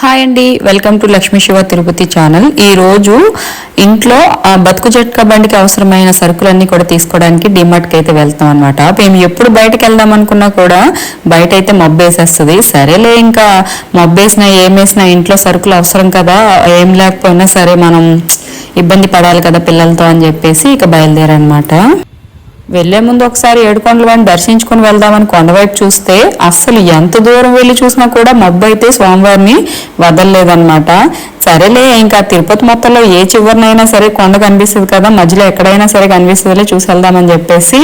Hi అండి welcome to Lakshmi Shiva Tirupati channel. ఈ రోజు ఇంట్లో బతుకు జట్కా బండికి అవసరమైన సరుకులన్నీ కూడా తీసుకోవడానికి డిమార్ట్కి అయితే వెళ్తాం అనమాట మేము ఎప్పుడు బయటకు వెళ్దాం అనుకున్నా కూడా బయట అయితే మబ్బేసేస్తుంది. సరేలే ఇంకా మబ్బేసినా ఏమేసినా ఇంట్లో సరుకులు అవసరం కదా ఏం లేకపోయినా సరే మనం ఇబ్బంది పడాలి కదా పిల్లలతో అని చెప్పేసి ఇక బయలుదేరనమాట. వెళ్ళే ముందు ఒకసారి ఏడుకొండల వాడిని దర్శించుకుని వెళ్దామని కొండవైపు చూస్తే అస్సలు ఎంత దూరం వెళ్ళి చూసినా కూడా మబ్బు అయితే స్వామివారిని వదలలేదన్నమాట. సరేలే ఇంకా తిరుపతి మొత్తంలో ఏ చివరినైనా సరే కొండ కనిపిస్తుంది కదా మధ్యలో ఎక్కడైనా సరే కనిపిస్తుందిలే చూసి వెళ్దామని చెప్పేసి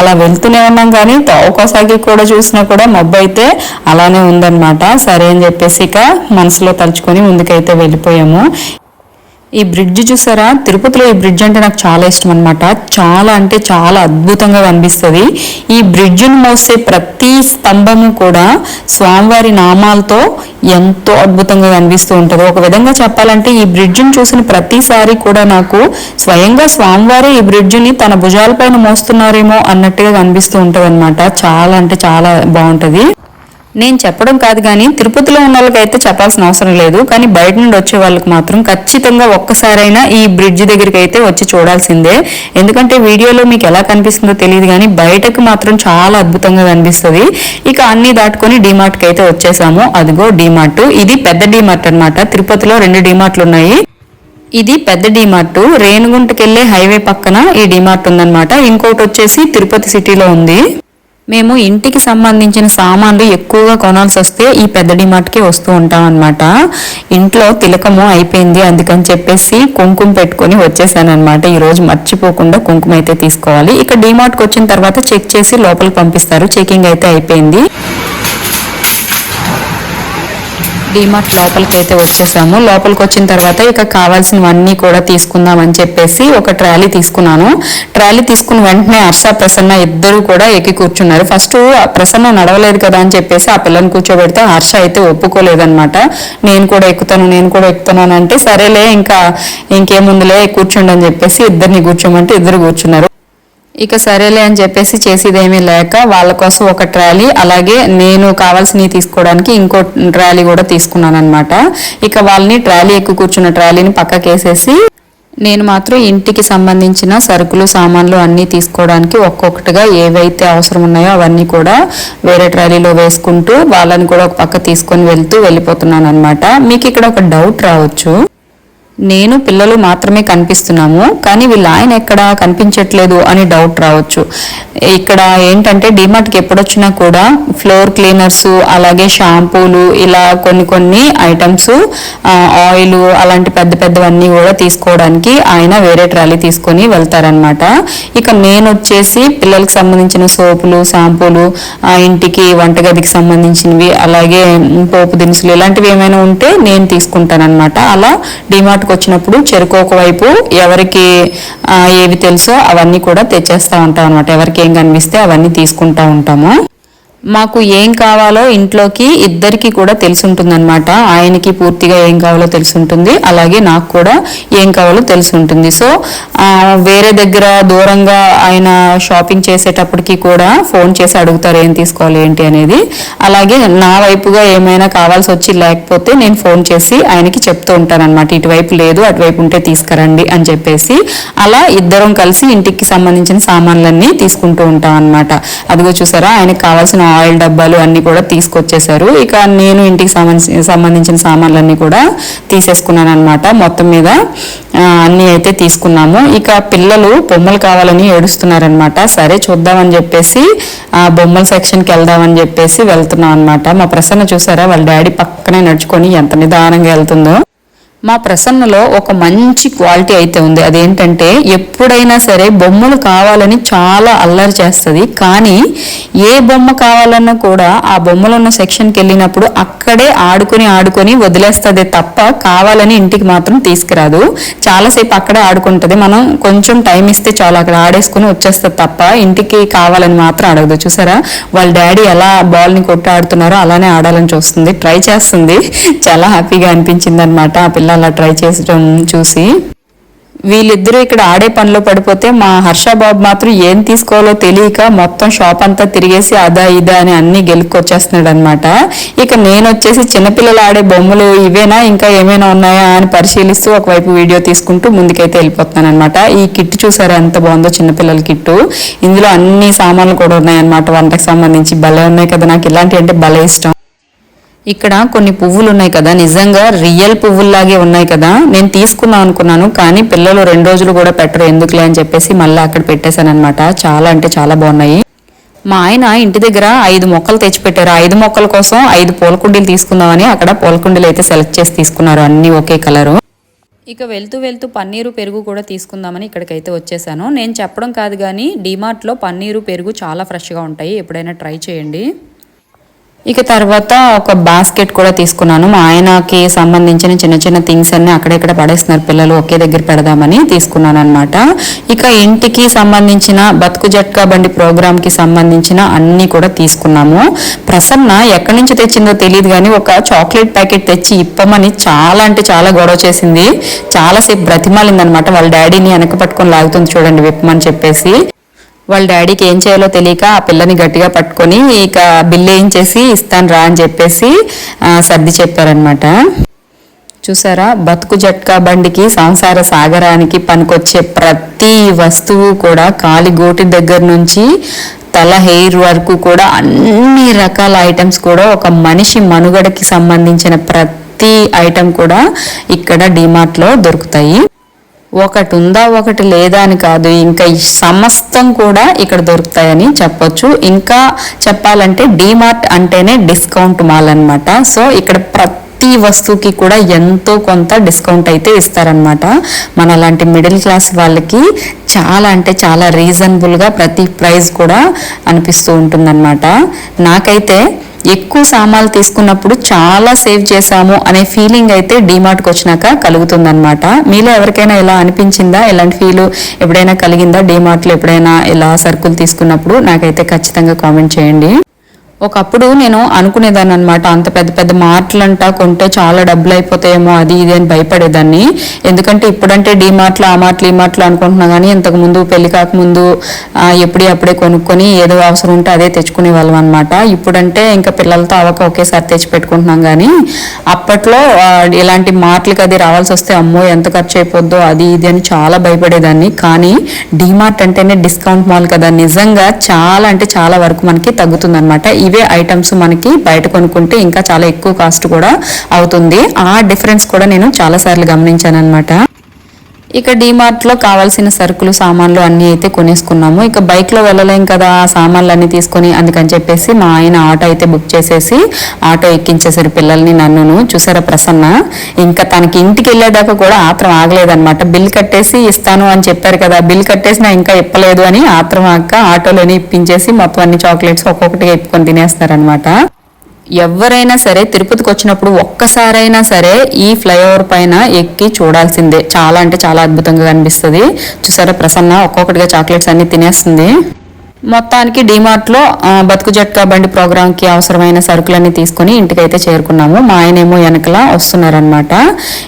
అలా వెళ్తూనే ఉన్నాం కానీ తోకోసాగి కూడా చూసినా కూడా మబ్బు అయితే అలానే ఉందన్నమాట. సరే అని చెప్పేసి ఇక మనసులో తలుచుకొని ముందుకైతే వెళ్ళిపోయాము. ఈ బ్రిడ్జ్ చూసారా? తిరుపతిలో ఈ బ్రిడ్జ్ అంటే నాకు చాలా ఇష్టం అనమాట చాలా అంటే చాలా అద్భుతంగా కనిపిస్తుంది. ఈ బ్రిడ్జ్ను మోసే ప్రతి స్తంభము కూడా స్వామివారి నామాలతో ఎంతో అద్భుతంగా కనిపిస్తూ ఉంటుంది. ఒక విధంగా చెప్పాలంటే ఈ బ్రిడ్జ్ను చూసిన ప్రతిసారి కూడా నాకు స్వయంగా స్వామివారే ఈ బ్రిడ్జ్ని తన భుజాలపైన మోస్తున్నారేమో అన్నట్టుగా కనిపిస్తూ ఉంటుంది చాలా అంటే చాలా బాగుంటుంది. నేను చెప్పడం కాదు కానీ తిరుపతిలో ఉన్న వాళ్ళకైతే చెప్పాల్సిన అవసరం లేదు. కానీ బయట నుండి వచ్చే వాళ్ళకి మాత్రం ఖచ్చితంగా ఒక్కసారైనా ఈ బ్రిడ్జ్ దగ్గరికి అయితే వచ్చి చూడాల్సిందే. ఎందుకంటే వీడియోలో మీకు ఎలా కనిపిస్తుందో తెలియదు కానీ బయటకు మాత్రం చాలా అద్భుతంగా కనిపిస్తుంది. ఇక అన్ని దాటుకొని డిమార్ట్కి అయితే వచ్చేసాము. అదిగో డిమార్ట్. ఇది పెద్ద డిమార్ట్ అన్నమాట. తిరుపతిలో రెండు డిమార్ట్లు ఉన్నాయి. ఇది పెద్ద డిమార్ట్. రేణుగుంటకెళ్ళే హైవే పక్కన ఈ డిమార్ట్ ఉందన్నమాట. ఇంకోటి వచ్చేసి తిరుపతి సిటీలో ఉంది. మేము ఇంటికి సంబంధించిన సామాన్లు ఎక్కువగా కొనాల్సి వస్తే ఈ పెద్ద డిమార్ట్కి వస్తూ ఉంటాం అనమాట ఇంట్లో తిలకము అయిపోయింది అందుకని చెప్పేసి కుంకుమ పెట్టుకొని వచ్చేసాను అనమాట ఈరోజు మర్చిపోకుండా కుంకుమ అయితే తీసుకోవాలి. ఇక డిమార్ట్కి వచ్చిన తర్వాత చెక్ చేసి లోపలికి పంపిస్తారు. చెకింగ్ అయితే అయిపోయింది. డిమార్ట్ లోపలికి అయితే వచ్చేసాము. లోపలికి వచ్చిన తర్వాత ఇక కావాల్సినవన్నీ కూడా తీసుకుందాం అని చెప్పేసి ఒక ట్రాలీ తీసుకున్నాను. ట్రాలీ తీసుకున్న వెంటనే హర్ష ప్రసన్న ఇద్దరు కూడా ఎక్కి కూర్చున్నారు. ఫస్ట్ ప్రసన్న నడవలేదు కదా అని చెప్పేసి ఆ పిల్లని కూర్చోబెడితే హర్ష అయితే ఒప్పుకోలేదన్నమాట. నేను కూడా ఎక్కుతాను నేను కూడా ఎక్కుతాను అంటే సరేలే ఇంకా ఇంకేముందులే కూర్చోండి అని చెప్పేసి ఇద్దరిని కూర్చోమంటే ఇద్దరు కూర్చున్నారు. ఇక సరేలే అని చెప్పేసి చేసేదేమీ లేక వాళ్ళ కోసం ఒక ట్రాలీ అలాగే నేను కావాల్సినవి తీసుకోవడానికి ఇంకో ట్రాలీ కూడా తీసుకున్నాను అనమాట ఇక వాళ్ళని ట్రాలీ ఎక్కువ కూర్చున్న ట్రాలీని పక్కకేసేసి నేను మాత్రం ఇంటికి సంబంధించిన సరుకులు సామాన్లు అన్నీ తీసుకోవడానికి ఒక్కొక్కటిగా ఏవైతే అవసరం ఉన్నాయో అవన్నీ కూడా వేరే ట్రాలీలో వేసుకుంటూ వాళ్ళని కూడా ఒక పక్క తీసుకొని వెళ్తూ వెళ్ళిపోతున్నాను అనమాట మీకు ఇక్కడ ఒక డౌట్ రావచ్చు. నేను పిల్లలు మాత్రమే కనిపిస్తున్నాము కానీ వీళ్ళ ఆయన ఎక్కడ కనిపించట్లేదు అని డౌట్ రావచ్చు. ఇక్కడ ఏంటంటే డిమార్ట్కి ఎప్పుడొచ్చినా కూడా ఫ్లోర్ క్లీనర్స్ అలాగే షాంపూలు ఇలా కొన్ని కొన్ని ఐటమ్స్ ఆయిల్ అలాంటి పెద్ద పెద్దవన్నీ కూడా తీసుకోవడానికి ఆయన వేరే ట్రాలీ తీసుకొని వెళ్తారనమాట ఇక నేను వచ్చేసి పిల్లలకు సంబంధించిన సోపులు షాంపూలు ఆ ఇంటికి వంటగదికి సంబంధించినవి అలాగే పోపు దినుసులు ఇలాంటివి ఏమైనా ఉంటే నేను తీసుకుంటానన్నమాట. అలా డిమార్ట్కి వచ్చినప్పుడు చెరుకు ఒకవైపు ఎవరికి ఏవి తెలుసో అవన్నీ కూడా తెచ్చేస్తూ ఉంటాం అనమాట ఎవరికి ఏం కనిపిస్తే అవన్నీ తీసుకుంటా ఉంటాము. మాకు ఏం కావాలో ఇంట్లోకి ఇద్దరికి కూడా తెలుసుంటుందన్నమాట. ఆయనకి పూర్తిగా ఏం కావాలో తెలుసుంటుంది. అలాగే నాకు కూడా ఏం కావాలో తెలుసుంటుంది. సో వేరే దగ్గర దూరంగా ఆయన షాపింగ్ చేసేటప్పటికి కూడా ఫోన్ చేసి అడుగుతారు ఏం తీసుకోవాలి ఏంటి అనేది. అలాగే నా వైపుగా ఏమైనా కావాల్సి వచ్చి లేకపోతే నేను ఫోన్ చేసి ఆయనకి చెప్తూ ఉంటాను అనమాట ఇటువైపు లేదు అటువైపు ఉంటే తీసుకురండి అని చెప్పేసి. అలా ఇద్దరం కలిసి ఇంటికి సంబంధించిన సామాన్లన్నీ తీసుకుంటూ ఉంటాం అనమాట అదిగో చూసారా ఆయనకి కావాల్సిన ఆయిల్ డబ్బాలు అన్నీ కూడా తీసుకొచ్చేసారు ఇక నేను ఇంటికి సంబంధించిన సంబంధించిన సామాన్లన్నీ కూడా తీసేసుకున్నాను అనమాట మొత్తం మీద. అన్నీ అయితే తీసుకున్నాము. ఇక పిల్లలు బొమ్మలు కావాలని ఏడుస్తున్నారనమాట సరే చూద్దామని చెప్పేసి ఆ బొమ్మల సెక్షన్కి వెళ్దామని చెప్పేసి వెళ్తున్నాం అనమాట మా ప్రసన్న చూసారా? వాళ్ళ డాడీ పక్కనే నడుచుకొని ఎంత నిదానంగా వెళ్తుందో. మా ప్రసన్నలో ఒక మంచి క్వాలిటీ అయితే ఉంది. అదేంటంటే ఎప్పుడైనా సరే బొమ్మలు కావాలని చాలా అల్లరి చేస్తుంది. కానీ ఏ బొమ్మ కావాలన్నా కూడా ఆ బొమ్మలు ఉన్న సెక్షన్కి వెళ్ళినప్పుడు అక్కడే ఆడుకొని ఆడుకొని వదిలేస్తుంది తప్ప కావాలని ఇంటికి మాత్రం తీసుకురాదు. చాలాసేపు అక్కడే ఆడుకుంటుంది. మనం కొంచెం టైం ఇస్తే చాలు అక్కడ ఆడేసుకొని వచ్చేస్తుంది తప్ప ఇంటికి కావాలని మాత్రం అడగదు. చూసారా? వాళ్ళ డాడీ ఎలా బాల్ని కొట్టి ఆడుతున్నారో అలానే ఆడాలని చూస్తుంది. ట్రై చేస్తుంది. చాలా హ్యాపీగా అనిపించింది అనమాట ఆ పిల్ల. అలా ట్రై చేసడం చూసి వీళ్ళిద్దరూ ఇక్కడ ఆడే పనిలో పడిపోతే మా హర్ష బాబు మాత్రం ఏం తీసుకోవాలో తెలియక మొత్తం షాప్ అంతా తిరిగేసి అదా ఇదా అని అన్ని గెలుక్కొచ్చేస్తున్నాడు అనమాట ఇక నేను వచ్చేసి చిన్నపిల్లలు ఆడే బొమ్మలు ఇవేనా ఇంకా ఏమైనా ఉన్నాయా అని పరిశీలిస్తూ ఒకవైపు వీడియో తీసుకుంటూ ముందుకైతే వెళ్ళిపోతున్నాను అనమాట ఈ కిట్ చూసారా? ఎంత బాగుందో చిన్నపిల్లల కిట్టు. ఇందులో అన్ని సామాన్లు కూడా ఉన్నాయన్నమాట. వంటకు సంబంధించి భలే ఉన్నాయి కదా. నాకు ఇలాంటివి అంటే భలే ఇష్టం. ఇక్కడ కొన్ని పువ్వులు ఉన్నాయి కదా నిజంగా రియల్ పువ్వుల్లాగే ఉన్నాయి కదా. నేను తీసుకుందాం అనుకున్నాను కానీ పిల్లలు రెండు రోజులు కూడా పెట్టరు ఎందుకులే అని చెప్పేసి మళ్ళీ అక్కడ పెట్టేశాను అనమాట చాలా అంటే చాలా బాగున్నాయి. మా ఆయన ఇంటి దగ్గర ఐదు మొక్కలు తెచ్చిపెట్టారు. ఐదు మొక్కల కోసం ఐదు పూల కుండీలు తీసుకుందామని అక్కడ పూల కుండీలు అయితే సెలెక్ట్ చేసి తీసుకున్నారు అన్ని ఒకే కలరు. ఇక వెళ్తూ వెళ్తూ పన్నీరు పెరుగు కూడా తీసుకుందామని ఇక్కడికైతే వచ్చేసాను. నేను చెప్పడం కాదు కానీ డిమార్ట్లో పన్నీరు పెరుగు చాలా ఫ్రెష్గా ఉంటాయి ఎప్పుడైనా ట్రై చేయండి. ఇక తర్వాత ఒక బాస్కెట్ కూడా తీసుకున్నాను. మా ఆయనకి సంబంధించిన చిన్న చిన్న థింగ్స్ అన్ని అక్కడెక్కడ పడేస్తున్నారు. పిల్లలు ఒకే దగ్గర పెడదామని తీసుకున్నాను అనమాట ఇక ఇంటికి సంబంధించిన బతుకు జట్కా బండి ప్రోగ్రాంకి సంబంధించిన అన్ని కూడా తీసుకున్నాము. ప్రసన్న ఎక్కడి నుంచి తెచ్చిందో తెలియదు కానీ ఒక చాక్లెట్ ప్యాకెట్ తెచ్చి ఇప్పమని చాలా అంటే చాలా గొడవ చేసింది. చాలాసేపు బ్రతిమాలిందనమాట వాళ్ళ డాడీని వెనక పట్టుకొని లాగుతుంది చూడండి విప్పమని చెప్పేసి. వాళ్ళ డాడీకి ఏం చేయాలో తెలియక ఆ పిల్లని గట్టిగా పట్టుకొని ఇక బిల్లు ఏం చేసి ఇస్తాను రా అని చెప్పేసి సర్ది చెప్పారనమాట చూసారా? బతుకు జట్కా బండికి సంసార సాగరానికి పనికొచ్చే ప్రతి వస్తువు కూడా కాలి గోటి దగ్గర నుంచి తల హెయిర్ వరకు కూడా అన్ని రకాల ఐటమ్స్ కూడా ఒక మనిషి మనుగడకి సంబంధించిన ప్రతి ఐటమ్ కూడా ఇక్కడ డిమార్ట్లో దొరుకుతాయి. ఒకటి ఉందా ఒకటి లేదా అని కాదు. ఇంకా సమస్తం కూడా ఇక్కడ దొరుకుతాయని చెప్పొచ్చు. ఇంకా చెప్పాలంటే డీమార్ట్ అంటేనే డిస్కౌంట్ మాల్ అనమాట సో ఇక్కడ ప్రతి వస్తువుకి కూడా ఎంతో కొంత డిస్కౌంట్ అయితే ఇస్తారనమాట మన లాంటి మిడిల్ క్లాస్ వాళ్ళకి చాలా అంటే చాలా రీజనబుల్గా ప్రతి ప్రైస్ కూడా అనిపిస్తూ ఉంటుందన్నమాట. నాకైతే ఎక్కువ సామాన్లు తీసుకున్నప్పుడు చాలా సేవ్ చేశాము అనే ఫీలింగ్ అయితే డీమార్ట్కి వచ్చినాక కలుగుతుందనమాట మీలో ఎవరికైనా ఇలా అనిపించిందా? ఇలాంటి ఫీల్ ఎప్పుడైనా కలిగిందా? డీమార్ట్లో ఎప్పుడైనా ఇలా సరుకులు తీసుకున్నప్పుడు? నాకైతే ఖచ్చితంగా కామెంట్ చేయండి. ఒకప్పుడు నేను అనుకునేదాన్ని అనమాట అంత పెద్ద పెద్ద మార్ట్లంట కొంటే చాలా డబ్బులు అయిపోతాయేమో అది ఇది అని భయపడేదాన్ని. ఎందుకంటే ఇప్పుడంటే డీ మార్ట్లు ఆ మార్ట్లు ఈ మార్ట్లు అనుకుంటున్నా కానీ ఇంతకుముందు పెళ్ళి కాకముందు ఆ, ఎప్పుడే అప్పుడే కొనుక్కొని ఏదో అవసరం ఉంటే అదే తెచ్చుకునే వాళ్ళం అనమాట ఇప్పుడంటే ఇంకా పిల్లలతో అవక ఒకేసారి తెచ్చి పెట్టుకుంటున్నాం కానీ అప్పట్లో ఇలాంటి మార్ట్లకి అది రావాల్సి వస్తే అమ్మో ఎంత ఖర్చు అయిపోద్దో అది ఇది అని చాలా భయపడేదాన్ని. కానీ డీమార్ట్ అంటేనే డిస్కౌంట్ మాల్ కదా. నిజంగా చాలా అంటే చాలా వరకు మనకి తగ్గుతుంది ఇవే ఐటమ్స్ మనకి బయట కొనుక్కుంటే ఇంకా చాలా ఎక్కువ కాస్ట్ కూడా అవుతుంది. ఆ డిఫరెన్స్ కూడా నేను చాలా సార్లు గమనించాను అనమాట ఇక డీమార్ట్లో కావాల్సిన సరుకులు సామాన్లు అన్నీ అయితే కొనేసుకున్నాము. ఇక బైక్లో వెళ్ళలేం కదా ఆ సామాన్లు అన్నీ తీసుకొని అందుకని చెప్పేసి మా ఆయన ఆటో అయితే బుక్ చేసేసి ఆటో ఎక్కించేసారు పిల్లల్ని నన్నును. చూసారా ప్రసన్న? ఇంకా తనకి ఇంటికి వెళ్ళేదాకా కూడా ఆత్రం ఆగలేదనమాట బిల్ కట్టేసి ఇస్తాను అని చెప్పారు కదా బిల్ కట్టేసినా ఇంకా ఇప్పలేదు అని ఆత్రం ఆక ఆటోలోనే ఇప్పించేసి మొత్తం అన్ని చాక్లెట్స్ ఒక్కొక్కటిగా ఇప్పుకొని తినేస్తారనమాట ఎవరైనా సరే తిరుపతికి వచ్చినప్పుడు ఒక్కసారైనా సరే ఈ ఫ్లైఓవర్ పైన ఎక్కి చూడాల్సిందే. చాలా అంటే చాలా అద్భుతంగా కనిపిస్తుంది. చూసారా ప్రసన్న ఒక్కొక్కటిగా చాక్లెట్స్ అన్ని తినేస్తుంది. మొత్తానికి డిమార్ట్లో బతుకు జట్కా బండి ప్రోగ్రాంకి అవసరమైన సరుకులన్నీ తీసుకుని ఇంటికైతే చేరుకున్నాము. మా ఆయనేమో వెనకలా వస్తున్నారనమాట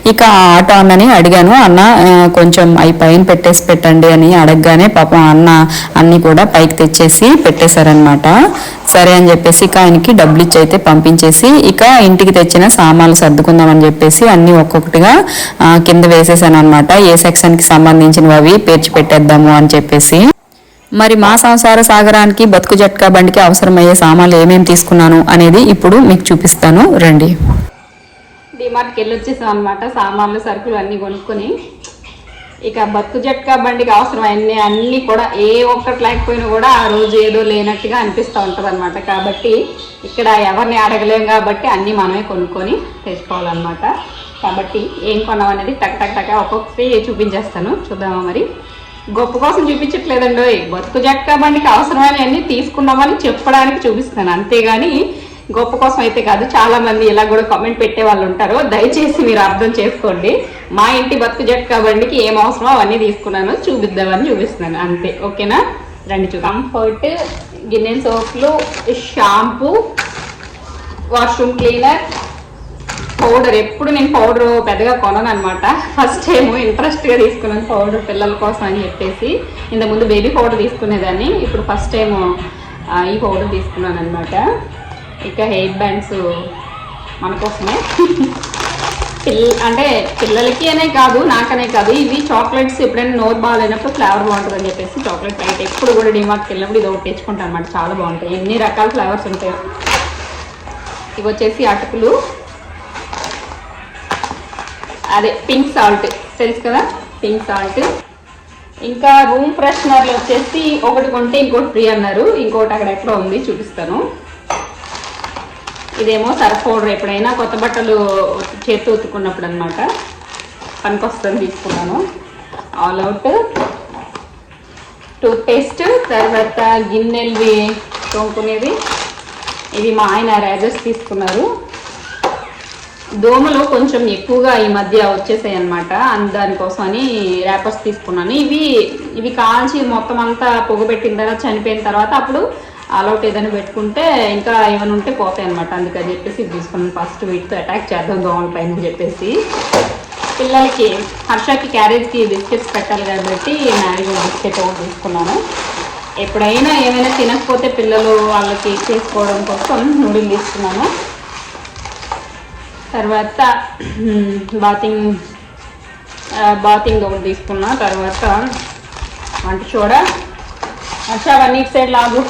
ఇక ఆ ఆటో అన్నని అడిగాను అన్న కొంచెం అవి పైన పెట్టేసి పెట్టండి అని అడగగానే పాపం అన్న అన్ని కూడా పైకి తెచ్చేసి పెట్టేశారనమాట సరే అని చెప్పేసి ఇక ఆయనకి డబ్బులు ఇచ్చి అయితే పంపించేసి ఇక ఇంటికి తెచ్చిన సామాన్లు సర్దుకుందామని చెప్పేసి అన్ని ఒక్కొక్కటిగా కింద వేసేసాను అనమాట ఏ సెక్షన్కి సంబంధించినవి అవి పేర్చి పెట్టేద్దాము అని చెప్పేసి. మరి మా సంసార సాగరానికి బతుకు జట్కా బండికి అవసరమయ్యే సామాన్లు ఏమేమి తీసుకున్నాను అనేది ఇప్పుడు మీకు చూపిస్తాను. రండి. డిమార్ట్కి వెళ్ళి వచ్చేసాం అనమాట సామాన్లు సరుకులు అన్నీ కొనుక్కొని. ఇక బతుకు జట్కా బండికి అవసరం అన్ని అన్నీ కూడా ఏ ఒక్కటి లేకపోయినా కూడా ఆ రోజు ఏదో లేనట్టుగా అనిపిస్తూ ఉంటుంది అనమాట కాబట్టి ఇక్కడ ఎవరిని అడగలేం కాబట్టి అన్నీ మనమే కొనుక్కొని తెచ్చుకోవాలన్నమాట. కాబట్టి ఏం కొన్నాం అనేది టక్ టక్ టక్ ఒక్కొక్కటి చూపించేస్తాను. చూద్దామా మరి? గొప్ప కోసం చూపించట్లేదండి ఓయ్. బతుకు జక్క బండికి అవసరమైనవన్నీ తీసుకున్నామని చెప్పడానికి చూపిస్తాను అంతేగాని గొప్ప కోసం అయితే కాదు చాలా మంది ఇలా కూడా కామెంట్ పెట్టే వాళ్ళు ఉంటారు. దయచేసి మీరు అర్థం చేసుకోండి. మా ఇంటి బతుకు జక్క బండికి ఏం అవసరమో అవన్నీ తీసుకున్నాను చూపిద్దామని చూపిస్తున్నాను. అంతే. ఓకేనా? రండి చూ కంఫర్ట్ గిన్నె సోప్లు షాంపూ వాష్రూమ్ క్లీనర్ పౌడర్ ఎప్పుడు నేను పౌడర్ పెద్దగా కొనను అనమాట ఫస్ట్ టైం ఇంట్రెస్ట్గా తీసుకున్నాను పౌడర్ పిల్లల కోసం అని చెప్పేసి. ఇంతకుముందు బేబీ పౌడర్ తీసుకునేదాన్ని. ఇప్పుడు ఫస్ట్ టైం ఈ పౌడర్ తీసుకున్నాను అనమాట ఇక హెయిర్ బ్యాండ్స్ మన కోసమే. పిల్ల అంటే పిల్లలకి అనే కాదు నాకనే కాదు. ఇవి చాక్లెట్స్ ఎప్పుడైనా నోరు బాగాలేనప్పుడు ఫ్లేవర్ బాగుంటుంది అని చెప్పేసి చాక్లెట్ ప్యాకెట్ ఎప్పుడు కూడా డిమార్ట్కి వెళ్ళినప్పుడు ఇది ఒకటి తెచ్చుకుంటాను అనమాట చాలా బాగుంటాయి. ఎన్ని రకాల ఫ్లేవర్స్ ఉంటాయి. ఇవి వచ్చేసి అటుకులు అదే పింక్ సాల్ట్. తెలుసు కదా? Pink salt. ఇంకా రూమ్ ఫ్రెషనర్లు వచ్చేసి ఒకటి కొంటే ఇంకోటి ఫ్రీ అన్నారు. ఇంకోటి అక్కడ ఎక్కడో ఉంది చూపిస్తాను. ఇదేమో సర్ఫ్ పౌడర్ ఎప్పుడైనా కొత్త బట్టలు చేతి ఉతుకున్నప్పుడు అనమాట పనికొస్తుంది తీసుకున్నాను. ఆల్ అవుట్ టూత్పేస్ట్ తర్వాత గిన్నెలవి తోముకునేది ఇవి మా ఆయన రేజర్స్ తీసుకున్నారు. దోమలు కొంచెం ఎక్కువగా ఈ మధ్య వచ్చేసాయి అనమాట దానికోసం అని ర్యాపర్స్ తీసుకున్నాను. ఇవి ఇవి కాల్చి మొత్తం అంతా పొగబెట్టిన తర్వాత చనిపోయిన తర్వాత అప్పుడు అలౌట్ ఏదైనా పెట్టుకుంటే ఇంకా ఏమైనా ఉంటే పోతాయి అనమాట అందుకని చెప్పేసి ఇది తీసుకున్నాను. ఫస్ట్ వీటితో అటాక్ చేద్దాం దోమల పైన అని చెప్పేసి. పిల్లలకి హర్షకి క్యారేజ్కి బిస్కెట్స్ పెట్టాలి కాబట్టి మ్యారీగో బిస్కెట్ ఒకటి తీసుకున్నాను. ఎప్పుడైనా ఏమైనా తినకపోతే పిల్లలు వాళ్ళకి చేసుకోవడం కోసం నూడిల్ తీసుకున్నాను. తర్వాత బాతింగ్ బాతింగ్ ఒకటి తీసుకున్నా తర్వాత వంట చూడ. అచ్చా వన్ ఇట్ సైడ్ లాగు.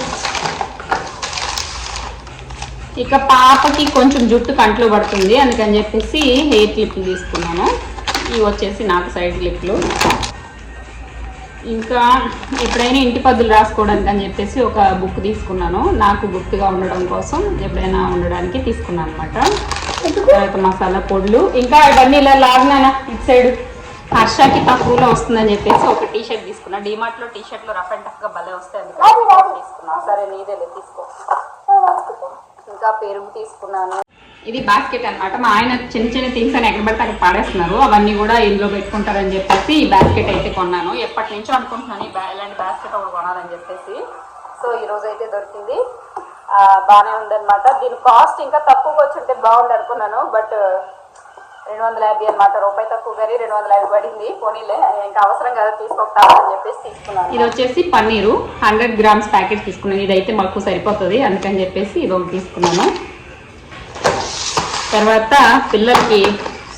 ఇక పాపకి కొంచెం జుట్టు కంట్లో పడుతుంది అందుకని చెప్పేసి హెయిర్ క్లిప్లు తీసుకున్నాను. ఇవి వచ్చేసి నాకు సైడ్ క్లిప్లు. ఇంకా ఎప్పుడైనా ఇంటి పద్దులు రాసుకోవడానికి అని చెప్పేసి ఒక బుక్ తీసుకున్నాను. నాకు గుర్తుగా ఉండడం కోసం ఎప్పుడైనా ఉండడానికి తీసుకున్నాను అనమాట తర్వాత మసాలా పొడులు. ఇంకా ఇవన్నీ ఇలా లాగినానా? ఇటు సైడ్. హర్షకి తక్కువలో వస్తుందని చెప్పేసి ఒక టీ షర్ట్ తీసుకున్నా. డిమార్ట్లో టీ షర్ట్లో రఫ్ అండ్ టఫ్గా భలే వస్తాయి అందుకని తీసుకున్నా. సరే నీదేలే తీసుకో. ఇంకా పెరుగు తీసుకున్నాను. ఇది బాస్కెట్ అన్నమాట. మా ఆయన చిన్న చిన్న థింగ్స్ అని ఎక్కడ పడితే అక్కడ పాడేస్తున్నారు. అవన్నీ కూడా ఇందులో పెట్టుకుంటారని చెప్పేసి ఈ బాస్కెట్ అయితే కొన్నాను. ఎప్పటి నుంచో అనుకుంటున్నాను ఇలాంటి బాస్కెట్ ఒకటి కొనాలని చెప్పేసి. సో ఈ రోజు అయితే దొరికింది. బాగానే ఉందన్నమాట. దీని కాస్ట్ ఇంకా తక్కువగా వచ్చింటే బాగుంది అనుకున్నాను బట్ రెండు వందల యాభై అనమాట రూపాయి తక్కువ కానీ రెండు వందల యాభై పడింది. పోనీలే ఇంకా అవసరం కదా తీసుకోకుండా అని చెప్పేసి తీసుకున్నాను. ఇది వచ్చేసి పన్నీరు హండ్రెడ్ గ్రామ్స్ ప్యాకెట్ తీసుకున్నాను. ఇది మాకు సరిపోతుంది అందుకని చెప్పేసి ఇది ఒకటి తీసుకున్నాను. తర్వాత పిల్లలకి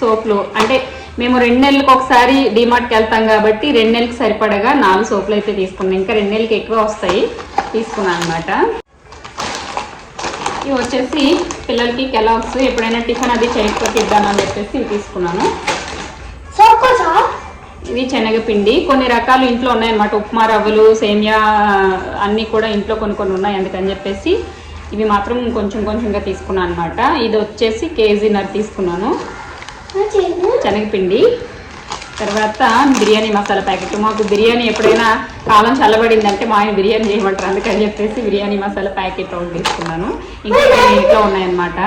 సోపులు అంటే మేము రెండు నెలలకు ఒకసారి డిమార్ట్కి వెళ్తాం కాబట్టి రెండు నెలలకు సరిపడగా నాలుగు సోపులు అయితే తీసుకున్నాం ఇంకా రెండు నెలలకి ఎక్కువ వస్తాయి తీసుకున్నాను అనమాట ఇవి వచ్చేసి పిల్లలకి కెలాగ్స్ ఎప్పుడైనా టిఫిన్ అది చేయకపోతే ఇద్దామని చెప్పేసి ఇవి తీసుకున్నాను. ఇది శనగపిండి. కొన్ని రకాలు ఇంట్లో ఉన్నాయన్నమాట. ఉప్మా రవ్వలు సేమియా అన్నీ కూడా ఇంట్లో కొన్ని కొన్ని ఉన్నాయి అందుకని చెప్పేసి ఇవి మాత్రం కొంచెం కొంచెంగా తీసుకున్నాను అనమాట ఇది వచ్చేసి కేజీన్నర తీసుకున్నాను. శనగపిండి. తర్వాత బిర్యానీ మసాలా ప్యాకెట్. మాకు బిర్యానీ ఎప్పుడైనా కాలం చల్లబడిందంటే మా ఆయన బిర్యానీ చేయమంటారు. అందుకని చెప్పేసి బిర్యానీ మసాలా ప్యాకెట్ ఒకటి తీసుకున్నాను. ఇంకా ఇంట్లో ఉన్నాయన్నమాట.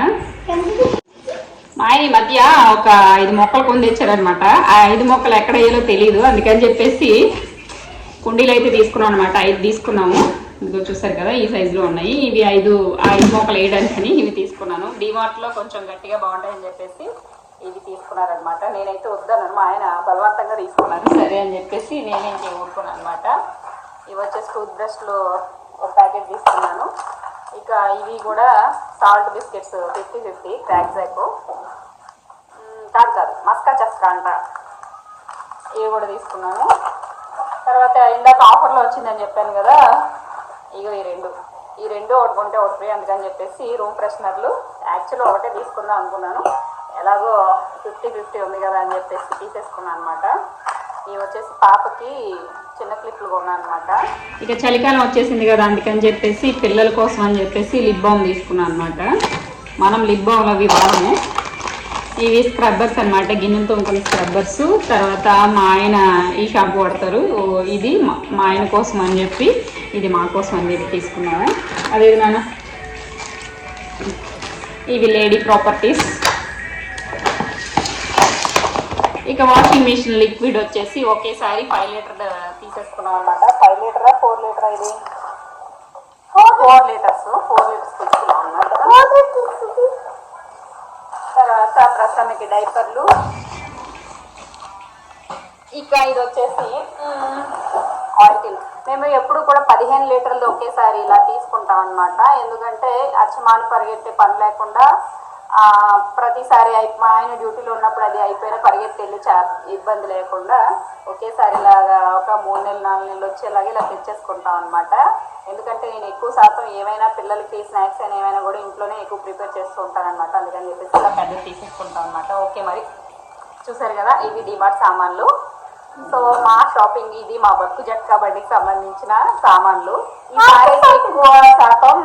మా ఆయన ఈ మధ్య ఒక ఐదు మొక్కలు కొని తెచ్చారనమాట ఆ ఐదు మొక్కలు ఎక్కడ వేయాలో తెలియదు అందుకని చెప్పేసి కుండీలు అయితే తీసుకున్నాం అనమాట ఐదు తీసుకున్నాము. ఇదిగో చూసారు కదా ఈ సైజులో ఉన్నాయి. ఇవి ఐదు ఐదు మొక్కలు వేయడానికని ఇవి తీసుకున్నాను. డిమార్ట్లో కొంచెం గట్టిగా బాగుంటాయని చెప్పేసి ఇవి తీసుకున్నారనమాట నేనైతే వద్దాను మా ఆయన బలవంతంగా తీసుకున్నాను సరే అని చెప్పేసి నేనేం ఊరుకున్నాను అనమాట ఇవి వచ్చేసి టూత్ బ్రష్లు ఒక ప్యాకెట్ తీసుకున్నాను. ఇక ఇవి కూడా salt biscuits fifty fifty crack jack కాదు కాదు. మస్కా చస్కా అంట. ఇవి కూడా తీసుకున్నాను. తర్వాత ఇందాక ఆఫర్లో వచ్చిందని చెప్పాను కదా. ఇగో ఈ రెండు. ఈ రెండు ఒకటి కొంటే ఒకటి ఫ్రీ అందుకని చెప్పేసి రూమ్ ఫ్రెషనర్లు యాక్చువల్ ఒకటే తీసుకుందాం అనుకున్నాను. ఎలాగో ఫిఫ్టీ ఫిఫ్టీ ఉంది కదా అని చెప్పేసి తీసేసుకున్నాను అనమాట ఇవి వచ్చేసి పాపకి చిన్న క్లిప్లు కొన్నాను అనమాట ఇక చలికాలం వచ్చేసింది కదా అందుకని చెప్పేసి పిల్లల కోసం అని చెప్పేసి లిప్ బామ్ తీసుకున్నాను అనమాట మనం లిప్ బామ్ అవి వాడము. ఇవి స్క్రబ్బర్స్ అనమాట గిన్నెలతో కొన్ని స్క్రబ్బర్స్. తర్వాత మా ఆయన ఈ షాంపూ వాడతారు. ఇది మా- మా ఆయన కోసం అని చెప్పి ఇది మా కోసం అని చెప్పి తీసుకున్నాము అదే నాన్న? ఇవి లేడీ ప్రాపర్టీస్. ఇక వాషింగ్ మిషన్ లిక్విడ్ వచ్చేసి ఒకేసారి ఫైవ్ లీటర్ తీసేసుకున్నాం అనమాట ఫైవ్ లీటరా ఫోర్ లీటరా ఇది? ఫోర్ లీటర్స్ ఫోర్ లీటర్స్ తీసుకున్నాం అనమాట తర్వాత ప్రస్తుతానికి డైపర్లు ఇక ఇది వచ్చేసి ఆయిల్ మేము ఎప్పుడు కూడా పదిహేను లీటర్లు ఒకేసారి ఇలా తీసుకుంటాం అనమాట ఎందుకంటే అచ్చమాను పరిగెత్తే పని లేకుండా ప్రతిసారి మా ఆయన డ్యూటీలో ఉన్నప్పుడు అది అయిపోయినా పరిగెత్తి వెళ్ళి చా ఇబ్బంది లేకుండా ఒకేసారి ఇలాగా ఒక మూడు నెలలు నాలుగు నెలలు వచ్చేలాగా ఇలా తెచ్చేసుకుంటాం అనమాట ఎందుకంటే నేను ఎక్కువ శాతం ఏమైనా పిల్లలకి స్నాక్స్ అయినా ఏమైనా కూడా ఇంట్లోనే ఎక్కువ ప్రిపేర్ చేస్తూ ఉంటాను అనమాట అందుకని చెప్పేసి ఇలా పెద్ద తీసేసుకుంటాం అనమాట ఓకే మరి. చూసారు కదా ఇవి డిమార్ట్ సామాన్లు. సో మా షాపింగ్ ఇది మా బతుకు జట్కా బండికి సంబంధించిన సామాన్లు. ఈసారి అయితే ఎక్కువ శాతం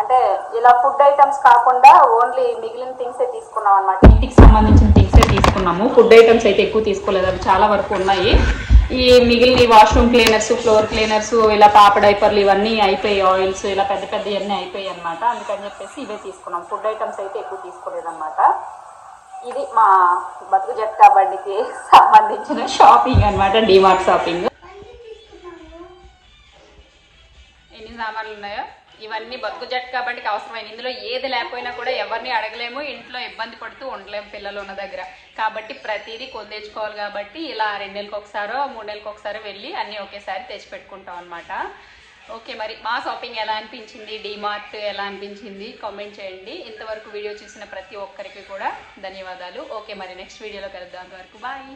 అంటే ఇలా ఫుడ్ ఐటమ్స్ కాకుండా ఓన్లీ మిగిలిన థింగ్సే తీసుకున్నాం అనమాట ఇంటికి సంబంధించిన థింగ్సే తీసుకున్నాము. ఫుడ్ ఐటమ్స్ అయితే ఎక్కువ తీసుకోలేదు. అవి చాలా వరకు ఉన్నాయి. ఈ మిగిలిన వాష్రూమ్ క్లీనర్స్ ఫ్లోర్ క్లీనర్స్ ఇలా పాప డైపర్లు ఇవన్నీ అయిపోయాయి ఆయిల్స్ ఇలా పెద్ద పెద్ద ఇవన్నీ అయిపోయాయి అనమాట అందుకని చెప్పేసి ఇవే తీసుకున్నాం. ఫుడ్ ఐటమ్స్ అయితే ఎక్కువ తీసుకోలేదు అనమాట ఇది మా బతుకు జట్కా బండికి సంబంధించిన షాపింగ్ అన్నమాట డిమార్ట్ షాపింగ్ ఎన్ని సామాన్లు ఉన్నాయో? ఇవన్నీ బతుకు జట్ కాబట్టి అవసరమైన ఇందులో ఏది లేకపోయినా కూడా ఎవరిని అడగలేము ఇంట్లో ఇబ్బంది పడుతూ ఉండలేము పిల్లలు ఉన్న దగ్గర. కాబట్టి ప్రతిదీ కొని తెచ్చుకోవాలి కాబట్టి ఇలా రెండు నెలలకు ఒకసారో మూడు నెలలకు ఒకసారో వెళ్ళి అన్నీ ఒకేసారి తెచ్చిపెట్టుకుంటాం అనమాట ఓకే మరి మా షాపింగ్ ఎలా అనిపించింది? డిమార్ట్ ఎలా అనిపించింది? కామెంట్ చేయండి. ఇంతవరకు వీడియో చూసిన ప్రతి ఒక్కరికి కూడా ధన్యవాదాలు. ఓకే మరి నెక్స్ట్ వీడియోలో కలుద్దాం అంతవరకు. బాయ్.